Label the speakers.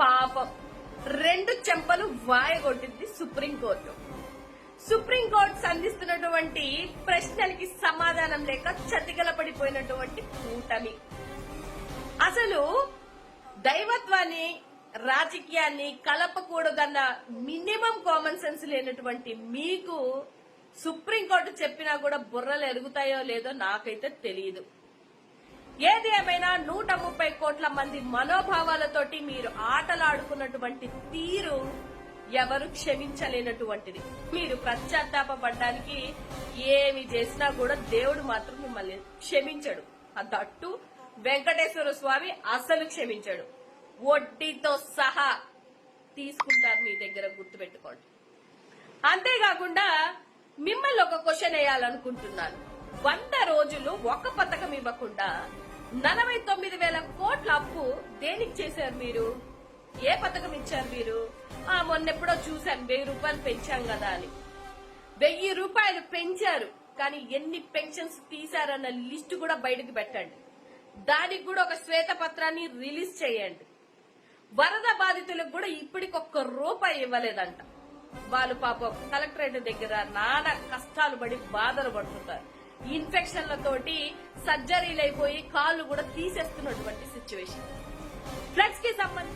Speaker 1: పాపం. రెండు చెంపలు వాయగొట్టింది సుప్రీంకోర్టు. సుప్రీంకోర్టు సంధిస్తున్నటువంటి ప్రశ్నలకి సమాధానం లేక చతిగల పడిపోయినటువంటి కూటమి. అసలు దైవత్వాన్ని రాజకీయాన్ని కలపకూడదన్న మినిమం కామన్ సెన్స్ లేనటువంటి మీకు సుప్రీంకోర్టు చెప్పినా కూడా బుర్రలు ఎరుగుతాయో లేదో నాకైతే తెలియదు ఏది ఏమైనా నూట ముప్పై కోట్ల మంది మనోభావాలతోటి మీరు ఆటలాడుకున్నటువంటి తీరు ఎవరు క్షమించలేనటువంటిది. మీరు పశ్చాత్తాపడడానికి ఏమి చేసినా కూడా దేవుడు మాత్రం మిమ్మల్ని క్షమించడు. అదట్టు వెంకటేశ్వర స్వామి అసలు క్షమించడు. వడ్డీతో సహా తీసుకుంటారు మీ దగ్గర గుర్తుపెట్టుకోండి. అంతేకాకుండా మిమ్మల్ని ఒక క్వశ్చన్ వేయాలనుకుంటున్నాను. వంద రోజులు ఒక పథకం ఇవ్వకుండా నలభై తొమ్మిది వేల కోట్ల అప్పు దేనికి చేశారు మీరు? ఏ పథకం ఇచ్చారు మీరు? ఆ మొన్నెప్పుడో చూశాను వెయ్యి రూపాయలు పెంచాం కదా అని. వెయ్యి రూపాయలు పెంచారు కానీ ఎన్ని పెన్షన్స్ తీశారన్న లిస్ట్ కూడా బయటకు పెట్టండి. దానికి కూడా ఒక శ్వేత పత్రాన్ని రిలీజ్ చేయండి. వరద బాధితులకు కూడా ఇప్పటికి ఒక్క రూపాయి ఇవ్వలేదంట. వాళ్ళు పాపం కలెక్టరేట్ దగ్గర నానా కష్టాలు పడి బాధలు పడుతుంటారు ఇన్ఫెక్షన్లతోటి సర్జరీలు అయిపోయి కాళ్ళు కూడా తీసేస్తున్నటువంటి సిచ్యువేషన్. ఫ్లడ్స్కి సంబంధించి